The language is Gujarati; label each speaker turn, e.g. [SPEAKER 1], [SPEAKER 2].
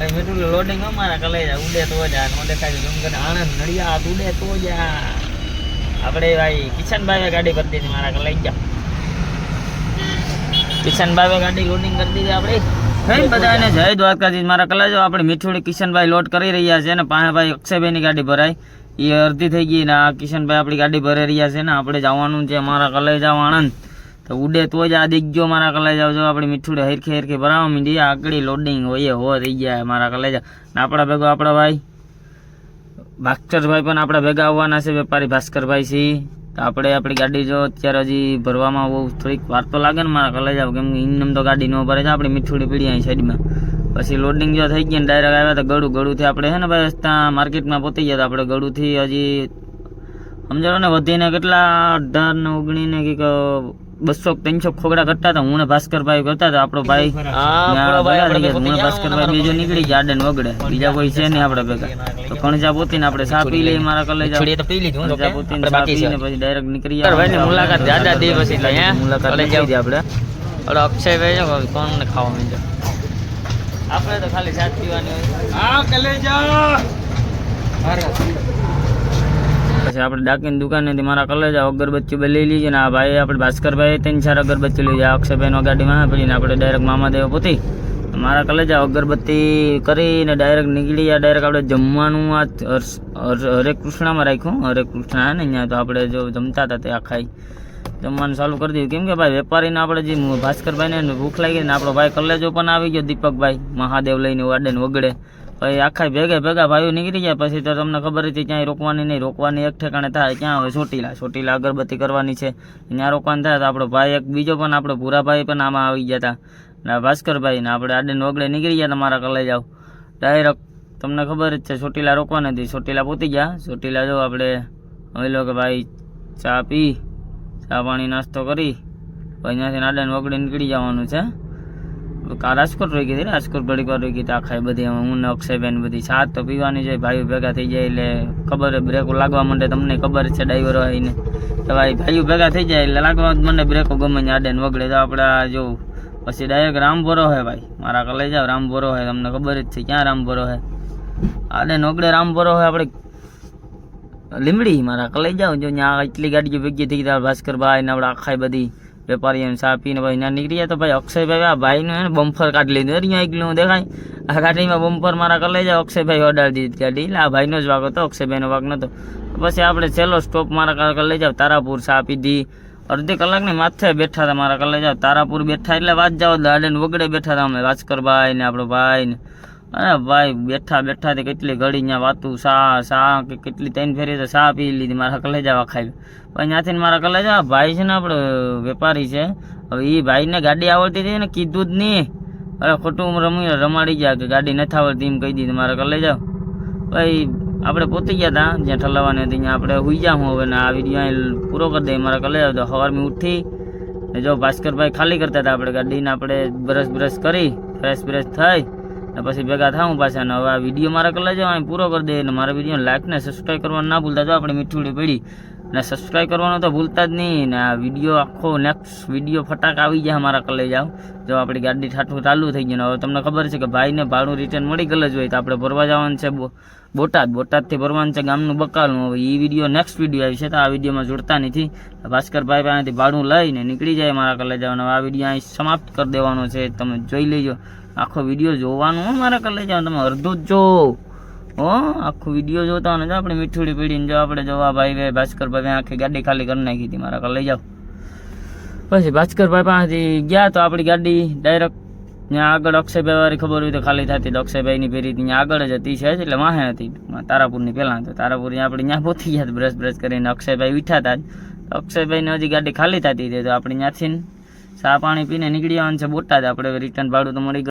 [SPEAKER 1] મીઠું લોડિંગ અમારા કલેજા ઉડે તો જા, નો દેખાય ગમગન આણંદ નડિયાદ ઉડે તો જા. આપણે ભાઈ કિશનભાઈ ગાડી કરી દીધી, મારા કલેજા કિશનભાઈએ ગાડી લોડિંગ કરી દીધી આપણે.
[SPEAKER 2] બધાને, જય દ્વારકાજી મારા કલાજો આપણે મીઠુડી કિશનભાઈ લોડ કરી રહ્યા છે ને પાહેભાઈ અક્ષયભાઈની ગાડી ભરાય. એ અડધી થઈ ગઈ ને આ કિશનભાઈ આપણી ગાડી ભરાઈ રહ્યા છે ને, આપણે જવાનું છે મારા કલેજા આણંદ તો ઉડે તો જ આ દીકજો મારા કલેજા જો આપણે મીઠુડે હરખે હરખે ભરાવા મીડી. આગળ લોડિંગ હોય હો થઈ ગયા મારા કલેજા. આપણા ભેગો આપણા ભાઈ. ભાસ્કરભાઈ પણ આપણા ભેગા આવવાના છે, વેપારી ભાસ્કરભાઈ છે. તો આપણે આપણી ગાડી જો અત્યારે હજી ભરવામાં બહુ થોડીક વાર તો લાગે ને મારા કલેજા, કેમ કે ઇન્નમ તો ગાડી ન ભરે છે, આપણી મીઠુડી પીડી અહીં સાઈડમાં. પછી લોડિંગ જો થઈ ગઈ ને ડાયરેક્ટ આવ્યા તો ગળું, ગળુંથી આપણે છે ને ભાઈ ત્યાં માર્કેટમાં પહોંચી ગયા તો આપણે ગળુંથી હજી સમજાવો ને, વધીને કેટલા અઢાર ને ઓગણીને કંઈક બસો ત્રણસો ખોગડા કરતા હતા હું ભાસ્કરભાઈ કરતા હતા આપણો ભાઈ
[SPEAKER 1] આપણો
[SPEAKER 2] હું ભાસ્કરભાઈ બીજો નીકળી ગયા આડે ને વગડે બીજા કોઈ છે નહીં આપણે ભેગા. તો કણજા પોતીને આપણે સા પી લઈએ મારા કલેજા
[SPEAKER 1] તો પી લીધું હું તો
[SPEAKER 2] કણજા
[SPEAKER 1] કે
[SPEAKER 2] પોતીને સા
[SPEAKER 1] બાકી છે.
[SPEAKER 2] પછી ડાયરેક્ટ નીકળી
[SPEAKER 1] ભાઈ મુલાકાત જાજા દે પછી એટલે
[SPEAKER 2] મુલાકાત
[SPEAKER 1] કલેજ
[SPEAKER 2] લઈ
[SPEAKER 1] જાવ
[SPEAKER 2] આપણે.
[SPEAKER 1] અરે અક્ષયભાઈ છે કોઈ કોણ ને ખાવા માંડ્યો આપણે તો ખાલી સાથ પીવાની હોય. આ
[SPEAKER 2] પછી આપણે ડાકીને દુકાનેથી મારા કલેજા અગરબત્તી લઈ લીધી ને આ ભાઈ આપણે ભાસ્કરભાઈ ત્રણ ચાર અગરબત્તી લઈ જાય અક્ષયભાઈનો ગાડીમાં પડીને આપણે ડાયરેક્ટ મામાદેવ પોતી. મારા કલેજા અગરબત્તી કરીને ડાયરેક્ટ નીકળી ગયા. ડાયરેક્ટ આપણે જમવાનું આ હર- કૃષ્ણમાં રાખ્યું. હરે કૃષ્ણ ને અહીંયા તો આપણે જો જમતા હતા તે આખાઈ જમવાનું ચાલુ કરી દીધું. કેમ કે ભાઈ વેપારીને આપણે જે ભાસ્કરભાઈને ભૂખ લાગી ને આપણો ભાઈ કલેજો પણ આવી ગયો દીપકભાઈ. મહાદેવ લઈને વાડે ને વગડે. પછી આખા ભેગે ભેગા ભાઈઓ નીકળી ગયા પછી તો તમને ખબર હતી ક્યાંય રોકવાની નહીં, રોકવાની એક ઠેકાણે થાય, ક્યાં હવે ચોટીલા. ચોટીલા અગરબત્તી કરવાની છે. ત્યાં રોકવાનું થાય તો આપણો ભાઈ એક, બીજો પણ આપણો ભૂરાભાઈ પણ આમાં આવી ગયા હતા ને ભાસ્કરભાઈ ને આપણે આડે નોગડે નીકળી ગયા તમારા કલે જાવ ડાયરેક્ટ તમને ખબર જ છે, ચોટીલા રોકવાની હતી. ચોટીલા પહોંચી ગયા. ચોટીલા જો આપણે હવે લો કે ભાઈ ચા પી, ચા પાણી નાસ્તો કરી, પછી ત્યાંથી આડે ને વગડે નીકળી જવાનું છે. રાજકોટ રહી ગઈ હતી, રાજકોટ ઘડીક વાર રહી ગઈ હતી, આખા બધી આમાં હું ને અક્ષયબેન બધી સાત તો પીવાની છે, ભાઈઓ ભેગા થઈ જાય એટલે ખબર બ્રેકો લાગવા માંડે, તમને ખબર જ છે ડ્રાઈવરો આવીને. તો ભાઈ, ભાઈઓ ભેગા થઈ જાય એટલે લાગવા જ મને બ્રેકો ગમે ને આડે ને વગડે. તો આપણે આ જો, પછી ડાયરેક્ટ રામભરો હે ભાઈ. મારા કલે જાવ રામભરો હે, તમને ખબર જ છે ક્યાં રામભરો હે. આડે ને વગડે રામભરો હે આપણે લીમડી મારા કલે જાવ જો ત્યાં એટલી ગાડીઓ ભેગી થઈ ગયા ભાસ્કરભાઈ ને આપણે આખા બધી વેપારી એમ ચા પીને ભાઈ ત્યાં નીકળી ગયા તો ભાઈ અક્ષયભાઈ આ ભાઈનું એને બમ્ફર કાઢી લીધું. અહીંયા એકલું દેખાય. આ ગાડીમાં બમ્પર મારા કલે જાવ અક્ષયભાઈ અડાડી દીધી ગાડી એટલે આ ભાઈનો જ વાગ હતો, અક્ષયભાઈનો વાગ નહોતો પછી આપણે છેલ્લો સ્ટોપ મારા કલે જાવ તારાપુર ચા પીધી અડધી કલાકની માથે બેઠા હતા મારા કલે જાવ તારાપુર બેઠા એટલે વાત જાઓ. દાડે વગડે બેઠા હતા અમે. ભાસ્કરભાઈ ને આપણો ભાઈ ને. અરે ભાઈ, બેઠા બેઠા તે કેટલી ઘડી ત્યાં વાતું, સા સા, કે કેટલી ત્રણ ફેરી તો સા પી લીધી, મારા કલેજા ખાઈ પણ ત્યાંથી મારા કલેજા, ભાઈ છે ને આપણે વેપારી છે. હવે એ ભાઈને ગાડી આવડતી હતી ને કીધું જ નહીં. અરે ખોટું રમી, રમાડી ગયા કે ગાડી નથી આવડતી એમ કહી દીધી મારા કલેજા. ભાઈ આપણે પોતી ગયા હતા જ્યાં ઠલાવવાની હતી, ત્યાં આપણે હુઈ જાઉં હવે ને આ વીડિયો પૂરો કરી દઈએ. મારા કલેજા તો સવારમાં ઉઠી, ને જો ભાસ્કરભાઈ ખાલી કરતા હતા આપણે ગાડીને આપણે બ્રશ બ્રશ કરી, ફ્રેશ બ્રેશ થઈ પછી ભેગા થાઉં પાછા ને હવે આ વીડિયો મારા કલા જો અહીં પૂરો કરી દે ને મારા વીડિયો લાઈક ને સબસ્ક્રાઈબ કરવાનું ના ભૂલતા જો આપણે મીઠુડી પડી. ને સબસ્ક્રાઈબ કરવાનું તો ભૂલતા જ નહીં ને આ વીડિયો આખો નેક્સ્ટ વીડિયો ફટાક આવી જાય મારા કલે જાવ. જો આપણી ગાડી ઠાઠું ચાલુ થઈ ગયું હવે તમને ખબર છે કે ભાઈને ભાડું રિટર્ન મળી ગયેલું જ હોય તો આપણે ભરવા જવાનું છે બોટાદ. બોટાદથી ભરવાનું છે ગામનું બકાલનું હવે એ વીડિયો નેક્સ્ટ વીડિયો આવી છે તો આ વિડીયોમાં જોડતા નથી. ભાસ્કરભાઈ પાસેથી ભાડું લઈને નીકળી જાય મારા કલે જવાનું આ વીડિયો અહીં સમાપ્ત કરી દેવાનો છે. તમે જોઈ લેજો. આખો વીડિયો જોવાનું હો, મારા કલે જાવ તમે અડધું જ જો. હો, આખો વીડિયો જોતા ને જો આપણે મીઠુડી પીડીને જો આપણે જોવા ભાઈ ભાઈ ભાસ્કરભાઈ આખી ગાડી ખાલી કરી નાખી હતી, મારા કલે જાવ પછી ભાસ્કરભાઈ પાસેથી ગયા તો આપણી ગાડી ડાયરેક્ટ ત્યાં આગળ અક્ષયભાઈ વાળી ખબર હોય તો ખાલી થતી. અક્ષયભાઈની ફેરી ત્યાં આગળ જ હતી છે જ એટલે વાહે હતી. તારાપુરની પહેલાં તો. તારાપુર આપણે ત્યાં પહોંચી ગયા બ્રશ બ્રશ કરીને અક્ષયભાઈ ઉઠ્યા હતા જ. અક્ષયભાઈને હજી ગાડી ખાલી થતી હતી. તો આપણે ત્યાંથી ચા પાણી પીને નીકળી આવવાનું છે બોટાદ. આપણે રિટર્ન ભાડું તો મળી ગયું.